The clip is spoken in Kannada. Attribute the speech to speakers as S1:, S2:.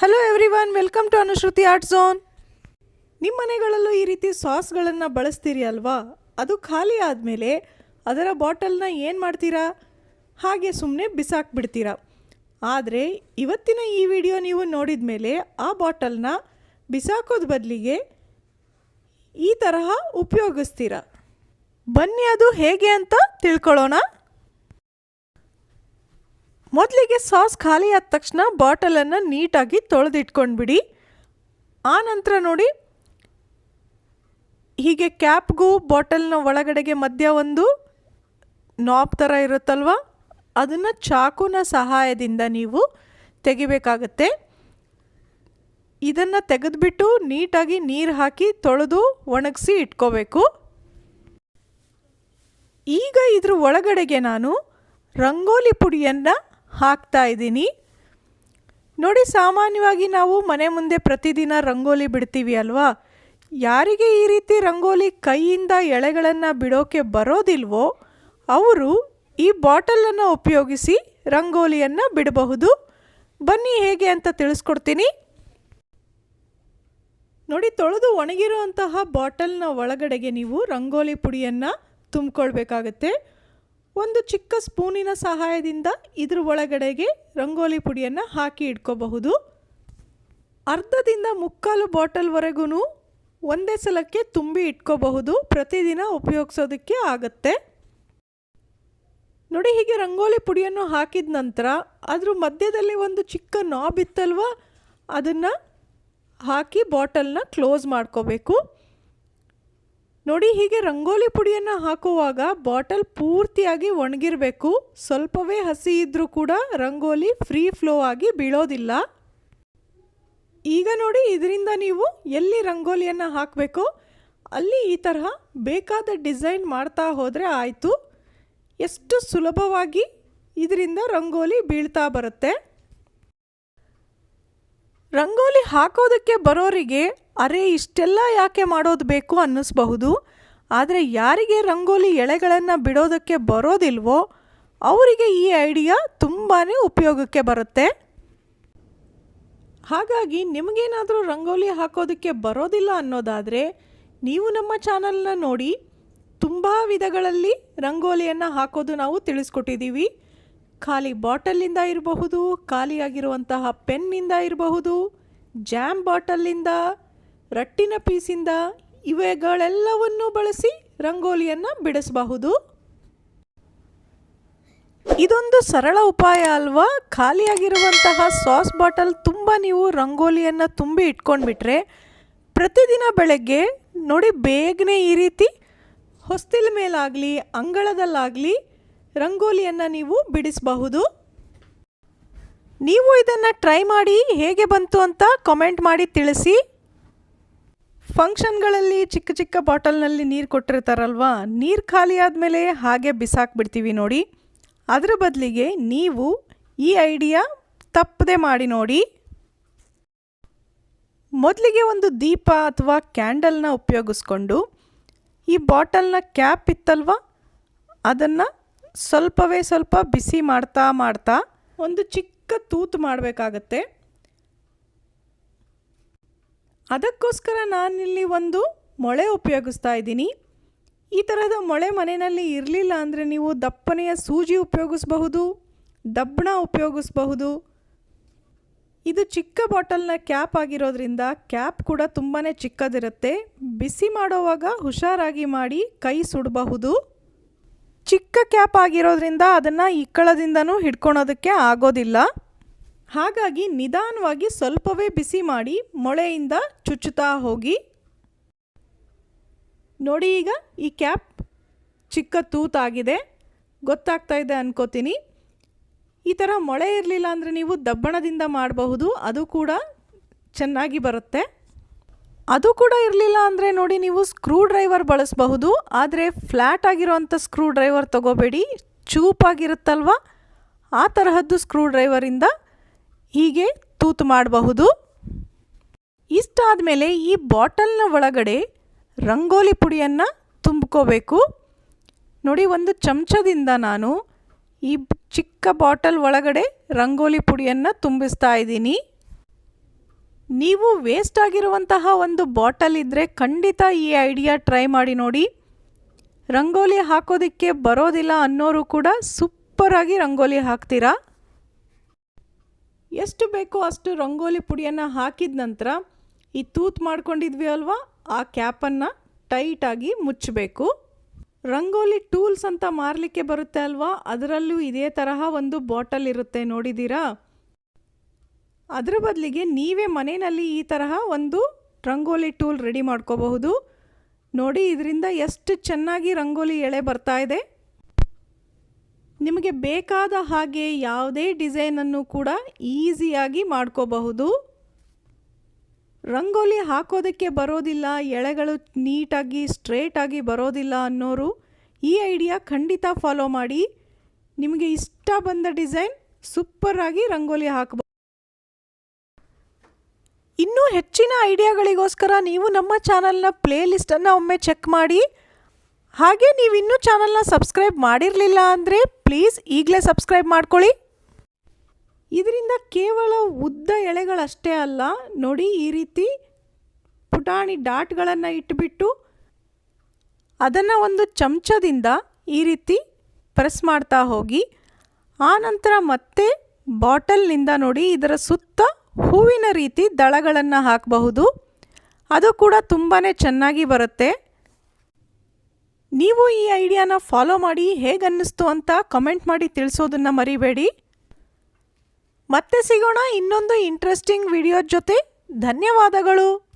S1: Hello everyone welcome to Anushruti art zone ನಿಮ್ಮ ಮನೆಗಳಲ್ಲೂ ಈ ರೀತಿ ಸಾಸ್ಗಳನ್ನು ಬಳಸ್ತೀರಿ ಅಲ್ವಾ? ಅದು ಖಾಲಿ ಆದಮೇಲೆ ಅದರ ಬಾಟಲ್ನ ಏನು ಮಾಡ್ತೀರಾ? ಹಾಗೆ ಸುಮ್ಮನೆ ಬಿಸಾಕ್ಬಿಡ್ತೀರಾ. ಆದರೆ ಇವತ್ತಿನ ಈ ವಿಡಿಯೋ ನೀವು ನೋಡಿದ ಮೇಲೆ ಆ ಬಾಟಲ್ನ ಬಿಸಾಕೋದ್ ಬದಲಿಗೆ ಈ ತರಹ ಉಪಯೋಗಿಸ್ತೀರಾ? ಬನ್ನಿ ಅದು ಹೇಗೆ ಅಂತ ತಿಳ್ಕೊಳ್ಳೋಣ. ಮೊದಲಿಗೆ ಸಾಸ್ ಖಾಲಿ ಆದ ತಕ್ಷಣ ಬಾಟಲನ್ನು ನೀಟಾಗಿ ತೊಳೆದಿಟ್ಕೊಂಡ್ಬಿಡಿ. ಆ ನಂತರ ನೋಡಿ, ಹೀಗೆ ಕ್ಯಾಪ್ಗೂ ಬಾಟಲ್ನ ಒಳಗಡೆಗೆ ಮಧ್ಯ ಒಂದು ನಾಬ್ ಥರ ಇರುತ್ತಲ್ವ? ಅದನ್ನು ಚಾಕುನ ಸಹಾಯದಿಂದ ನೀವು ತೆಗಿಬೇಕಾಗತ್ತೆ. ಇದನ್ನು ತೆಗೆದುಬಿಟ್ಟು ನೀಟಾಗಿ ನೀರು ಹಾಕಿ ತೊಳೆದು ಒಣಗಿಸಿ ಇಟ್ಕೋಬೇಕು. ಈಗ ಇದ್ರ ಒಳಗಡೆಗೆ ನಾನು ರಂಗೋಲಿ ಪುಡಿಯನ್ನು ಹಾಕ್ತಾ ಇದ್ದೀನಿ. ನೋಡಿ, ಸಾಮಾನ್ಯವಾಗಿ ನಾವು ಮನೆ ಮುಂದೆ ಪ್ರತಿದಿನ ರಂಗೋಲಿ ಬಿಡ್ತೀವಿ ಅಲ್ವಾ? ಯಾರಿಗೆ ಈ ರೀತಿ ರಂಗೋಲಿ ಕೈಯಿಂದ ಎಳೆಗಳನ್ನು ಬಿಡೋಕೆ ಬರೋದಿಲ್ವೋ, ಅವರು ಈ ಬಾಟಲನ್ನು ಉಪಯೋಗಿಸಿ ರಂಗೋಲಿಯನ್ನು ಬಿಡಬಹುದು. ಬನ್ನಿ, ಹೇಗೆ ಅಂತ ತಿಳಿಸ್ಕೊಡ್ತೀನಿ. ನೋಡಿ, ತೊಳೆದು ಒಣಗಿರುವಂತಹ ಬಾಟಲ್ನ ಒಳಗಡೆಗೆ ನೀವು ರಂಗೋಲಿ ಪುಡಿಯನ್ನು ತುಂಬಿಕೊಳ್ಬೇಕಾಗತ್ತೆ. ಒಂದು ಚಿಕ್ಕ ಸ್ಪೂನಿನ ಸಹಾಯದಿಂದ ಇದ್ರ ಒಳಗಡೆಗೆ ರಂಗೋಲಿ ಪುಡಿಯನ್ನು ಹಾಕಿ ಇಟ್ಕೋಬಹುದು. ಅರ್ಧದಿಂದ ಮುಕ್ಕಾಲು ಬಾಟಲ್ವರೆಗೂ ಒಂದೇ ಸಲಕ್ಕೆ ತುಂಬಿ ಇಟ್ಕೋಬಹುದು. ಪ್ರತಿದಿನ ಉಪಯೋಗಿಸೋದಕ್ಕೆ ಆಗುತ್ತೆ. ನೋಡಿ, ಹೀಗೆ ರಂಗೋಲಿ ಪುಡಿಯನ್ನು ಹಾಕಿದ ನಂತರ ಅದ್ರ ಮಧ್ಯದಲ್ಲಿ ಒಂದು ಚಿಕ್ಕ ನಾಬ್ ಇತ್ತಲ್ವ? ಅದನ್ನು ಹಾಕಿ ಬಾಟಲ್ನ ಕ್ಲೋಸ್ ಮಾಡ್ಕೋಬೇಕು. ನೋಡಿ ಹೀಗೆ ರಂಗೋಲಿ ಪುಡಿಯನ್ನು ಹಾಕುವಾಗ ಬಾಟಲ್ ಪೂರ್ತಿಯಾಗಿ ಒಣಗಿರಬೇಕು. ಸ್ವಲ್ಪವೇ ಹಸಿ ಇದ್ದರೂ ಕೂಡ ರಂಗೋಲಿ ಫ್ರೀ ಫ್ಲೋ ಆಗಿ ಬೀಳೋದಿಲ್ಲ. ಈಗ ನೋಡಿ ಇದರಿಂದ ನೀವು ಎಲ್ಲಿ ರಂಗೋಲಿಯನ್ನು ಹಾಕಬೇಕು. ಅಲ್ಲಿ ಈ ತರಹ ಬೇಕಾದ ಡಿಸೈನ್ ಮಾಡ್ತಾ ಹೋದರೆ ಆಯಿತು. ಎಷ್ಟು ಸುಲಭವಾಗಿ ಇದರಿಂದ ರಂಗೋಲಿ ಬೀಳ್ತಾ ಬರುತ್ತೆ. ರಂಗೋಲಿ ಹಾಕೋದಕ್ಕೆ ಬರೋರಿಗೆ ಅರೆ, ಇಷ್ಟೆಲ್ಲ ಯಾಕೆ ಮಾಡೋದು ಬೇಕು ಅನ್ನಿಸ್ಬಹುದು. ಆದರೆ ಯಾರಿಗೆ ರಂಗೋಲಿ ಎಳೆಗಳನ್ನು ಬಿಡೋದಕ್ಕೆ ಬರೋದಿಲ್ವೋ, ಅವರಿಗೆ ಈ ಐಡಿಯಾ ತುಂಬಾ ಉಪಯೋಗಕ್ಕೆ ಬರುತ್ತೆ. ಹಾಗಾಗಿ ನಿಮಗೇನಾದರೂ ರಂಗೋಲಿ ಹಾಕೋದಕ್ಕೆ ಬರೋದಿಲ್ಲ ಅನ್ನೋದಾದರೆ, ನೀವು ನಮ್ಮ ಚಾನಲ್ನ ನೋಡಿ, ತುಂಬ ವಿಧಗಳಲ್ಲಿ ರಂಗೋಲಿಯನ್ನು ಹಾಕೋದು ನಾವು ತಿಳಿಸ್ಕೊಟ್ಟಿದ್ದೀವಿ. ಖಾಲಿ ಬಾಟಲಿಂದ ಇರಬಹುದು, ಖಾಲಿಯಾಗಿರುವಂತಹ ಪೆನ್ನಿಂದ ಇರಬಹುದು, ಜಾಮ್ ಬಾಟಲಿಂದ ರಟ್ಟಿನ ಪೀಸಿಂದ ಇವೆಗಳೆಲ್ಲವನ್ನೂ ಬಳಸಿ ರಂಗೋಲಿಯನ್ನು ಬಿಡಿಸಬಹುದು. ಇದೊಂದು ಸರಳ ಉಪಾಯ ಅಲ್ವಾ? ಖಾಲಿಯಾಗಿರುವಂತಹ ಸಾಸ್ ಬಾಟಲ್ ತುಂಬ ನೀವು ರಂಗೋಲಿಯನ್ನು ತುಂಬಿ ಇಟ್ಕೊಂಡ್ಬಿಟ್ರೆ ಪ್ರತಿದಿನ ಬೆಳಗ್ಗೆ ನೋಡಿ ಬೇಗನೆ ಈ ರೀತಿ ಹೊಸ್ತಿಲ ಮೇಲಾಗಲಿ, ಅಂಗಳದಲ್ಲಾಗಲಿ ರಂಗೋಲಿಯನ್ನು ನೀವು ಬಿಡಿಸಬಹುದು. ನೀವು ಇದನ್ನು ಟ್ರೈ ಮಾಡಿ ಹೇಗೆ ಬಂತು ಅಂತ ಕಮೆಂಟ್ ಮಾಡಿ ತಿಳಿಸಿ. ಫಂಕ್ಷನ್ಗಳಲ್ಲಿ ಚಿಕ್ಕ ಚಿಕ್ಕ ಬಾಟಲ್ನಲ್ಲಿ ನೀರು ಕೊಟ್ಟಿರ್ತಾರಲ್ವಾ? ನೀರು ಖಾಲಿ ಆದಮೇಲೆ ಹಾಗೆ ಬಿಸಾಕ್ಬಿಡ್ತೀವಿ ನೋಡಿ. ಅದರ ಬದಲಿಗೆ ನೀವು ಈ ಐಡಿಯಾ ತಪ್ಪದೆ ಮಾಡಿ ನೋಡಿ. ಮೊದಲಿಗೆ ಒಂದು ದೀಪ ಅಥವಾ ಕ್ಯಾಂಡಲ್ನ ಉಪಯೋಗಿಸ್ಕೊಂಡು ಈ ಬಾಟಲ್ನ ಕ್ಯಾಪ್ ಇತ್ತಲ್ವ? ಅದನ್ನು ಸ್ವಲ್ಪವೇ ಸ್ವಲ್ಪ ಬಿಸಿ ಮಾಡ್ತಾ ಮಾಡ್ತಾ ಒಂದು ಚಿಕ್ಕ ತೂತು ಮಾಡಬೇಕಾಗತ್ತೆ. ಅದಕ್ಕೋಸ್ಕರ ನಾನಿಲ್ಲಿ ಒಂದು ಮೊಳೆ ಉಪಯೋಗಿಸ್ತಾ ಇದ್ದೀನಿ. ಈ ಥರದ ಮೊಳೆ ಮನೆಯಲ್ಲಿ ಇರಲಿಲ್ಲ ಅಂದರೆ ನೀವು ದಪ್ಪನೆಯ ಸೂಜಿ ಉಪಯೋಗಿಸಬಹುದು, ದಬ್ಬಣ ಉಪಯೋಗಿಸಬಹುದು. ಇದು ಚಿಕ್ಕ ಬಾಟಲ್ನ ಕ್ಯಾಪ್ ಆಗಿರೋದ್ರಿಂದ ಕ್ಯಾಪ್ ಕೂಡ ತುಂಬಾ ಚಿಕ್ಕದಿರುತ್ತೆ. ಬಿಸಿ ಮಾಡುವಾಗ ಹುಷಾರಾಗಿ ಮಾಡಿ ಕೈ ಸುಡಬಹುದು. ಚಿಕ್ಕ ಕ್ಯಾಪ್ ಆಗಿರೋದ್ರಿಂದ ಅದನ್ನು ಇಕ್ಕಳದಿಂದನೂ ಹಿಡ್ಕೊಳೋದಕ್ಕೆ ಆಗೋದಿಲ್ಲ. ಹಾಗಾಗಿ ನಿಧಾನವಾಗಿ ಸ್ವಲ್ಪವೇ ಬಿಸಿ ಮಾಡಿ ಮೊಳೆಯಿಂದ ಚುಚ್ಚುತ್ತಾ ಹೋಗಿ. ನೋಡಿ ಈಗ ಈ ಕ್ಯಾಪ್ ಚಿಕ್ಕ ತೂತಾಗಿದೆ. ಗೊತ್ತಾಗ್ತಾ ಇದೆ ಅನ್ಕೋತೀನಿ. ಈ ಥರ ಮೊಳೆ ಇರಲಿಲ್ಲ ಅಂದರೆ ನೀವು ದಬ್ಬಣದಿಂದ ಮಾಡಬಹುದು. ಅದು ಕೂಡ ಚೆನ್ನಾಗಿ ಬರುತ್ತೆ. ಅದು ಕೂಡ ಇರಲಿಲ್ಲ ಅಂದರೆ ನೋಡಿ ನೀವು ಸ್ಕ್ರೂ ಡ್ರೈವರ್ ಬಳಸಬಹುದು. ಆದರೆ ಫ್ಲ್ಯಾಟ್ ಆಗಿರೋವಂಥ ಸ್ಕ್ರೂ ಡ್ರೈವರ್ ತೊಗೋಬೇಡಿ. ಚೂಪಾಗಿರುತ್ತಲ್ವ? ಆ ತರಹದ್ದು ಸ್ಕ್ರೂ ಡ್ರೈವರಿಂದ ಹೀಗೆ ತೂತು ಮಾಡಬಹುದು. ಇಷ್ಟಾದ ಮೇಲೆ ಈ ಬಾಟಲ್ನ ಒಳಗಡೆ ರಂಗೋಲಿ ಪುಡಿಯನ್ನು ತುಂಬ್ಕೋಬೇಕು. ನೋಡಿ, ಒಂದು ಚಮಚದಿಂದ ನಾನು ಈ ಚಿಕ್ಕ ಬಾಟಲ್ ಒಳಗಡೆ ರಂಗೋಲಿ ಪುಡಿಯನ್ನು ತುಂಬಿಸ್ತಾ ಇದ್ದೀನಿ. ನೀವು ವೇಸ್ಟ್ ಆಗಿರುವಂತಹ ಒಂದು ಬಾಟಲ್ ಇದ್ದರೆ ಖಂಡಿತ ಈ ಐಡಿಯಾ ಟ್ರೈ ಮಾಡಿ ನೋಡಿ. ರಂಗೋಲಿ ಹಾಕೋದಕ್ಕೆ ಬರೋದಿಲ್ಲ ಅನ್ನೋರು ಕೂಡ ಸೂಪರಾಗಿ ರಂಗೋಲಿ ಹಾಕ್ತೀರಾ? ಎಷ್ಟು ಬೇಕೋ ಅಷ್ಟು ರಂಗೋಲಿ ಪುಡಿಯನ್ನು ಹಾಕಿದ ನಂತರ ಈ ತೂತ್ ಮಾಡ್ಕೊಂಡಿದ್ವಿ ಅಲ್ವಾ? ಆ ಕ್ಯಾಪನ್ನು ಟೈಟಾಗಿ ಮುಚ್ಚಬೇಕು. ರಂಗೋಲಿ ಟೂಲ್ಸ್ ಅಂತ ಮಾರಲಿಕ್ಕೆ ಬರುತ್ತೆ ಅಲ್ವಾ? ಅದರಲ್ಲೂ ಇದೇ ತರಹ ಒಂದು ಬಾಟಲ್ ಇರುತ್ತೆ, ನೋಡಿದ್ದೀರಾ? ಅದರ ಬದಲಿಗೆ ನೀವೇ ಮನೆಯಲ್ಲಿ ಈ ತರಹ ಒಂದು ರಂಗೋಲಿ ಟೂಲ್ ರೆಡಿ ಮಾಡ್ಕೋಬಹುದು. ನೋಡಿ, ಇದರಿಂದ ಎಷ್ಟು ಚೆನ್ನಾಗಿ ರಂಗೋಲಿ ಎಳೆ ಬರ್ತಾ ಇದೆ. ನಿಮಗೆ ಬೇಕಾದ ಹಾಗೆ ಯಾವುದೇ ಡಿಸೈನನ್ನು ಕೂಡ ಈಸಿಯಾಗಿ ಮಾಡ್ಕೋಬಹುದು. ರಂಗೋಲಿ ಹಾಕೋದಕ್ಕೆ ಬರೋದಿಲ್ಲ, ಎಳೆಗಳು ನೀಟಾಗಿ ಸ್ಟ್ರೇಟಾಗಿ ಬರೋದಿಲ್ಲ ಅನ್ನೋರು ಈ ಐಡಿಯಾ ಖಂಡಿತ ಫಾಲೋ ಮಾಡಿ. ನಿಮಗೆ ಇಷ್ಟ ಬಂದ ಡಿಸೈನ್ ಸೂಪರಾಗಿ ರಂಗೋಲಿ ಹಾಕಬಹುದು ಇನ್ನೂ ಹೆಚ್ಚಿನ ಐಡಿಯಾಗಳಿಗೋಸ್ಕರ ನೀವು ನಮ್ಮ ಚಾನಲ್ನ ಪ್ಲೇ ಲಿಸ್ಟನ್ನು ಒಮ್ಮೆ ಚೆಕ್ ಮಾಡಿ. ಹಾಗೆ ನೀವು ಇನ್ನೂ ಚಾನಲ್ನ ಸಬ್ಸ್ಕ್ರೈಬ್ ಮಾಡಿರಲಿಲ್ಲ ಅಂದರೆ ಪ್ಲೀಸ್ ಈಗಲೇ ಸಬ್ಸ್ಕ್ರೈಬ್ ಮಾಡ್ಕೊಳ್ಳಿ. ಇದರಿಂದ ಕೇವಲ ಉದ್ದ ಎಳೆಗಳಷ್ಟೇ ಅಲ್ಲ, ನೋಡಿ ಈ ರೀತಿ ಪುಟಾಣಿ ಡಾಟ್ಗಳನ್ನು ಇಟ್ಟುಬಿಟ್ಟು ಅದನ್ನು ಒಂದು ಚಮಚದಿಂದ ಈ ರೀತಿ ಪ್ರೆಸ್ ಮಾಡ್ತಾ ಹೋಗಿ ಆನಂತರ ಮತ್ತೆ ಬಾಟಲ್ನಿಂದ ನೋಡಿ ಇದರ ಸುತ್ತ ಹೂವಿನ ರೀತಿ ದಳಗಳನ್ನು ಹಾಕಬಹುದು. ಅದು ಕೂಡ ತುಂಬಾ ಚೆನ್ನಾಗಿ ಬರುತ್ತೆ. ನೀವು ಈ ಐಡಿಯಾನ ಫಾಲೋ ಮಾಡಿ ಹೇಗನ್ನಿಸ್ತು ಅಂತ ಕಮೆಂಟ್ ಮಾಡಿ ತಿಳಿಸೋದನ್ನು ಮರಿಬೇಡಿ. ಮತ್ತೆ ಸಿಗೋಣ ಇನ್ನೊಂದು ಇಂಟ್ರೆಸ್ಟಿಂಗ್ ವಿಡಿಯೋ ಜೊತೆ. ಧನ್ಯವಾದಗಳು.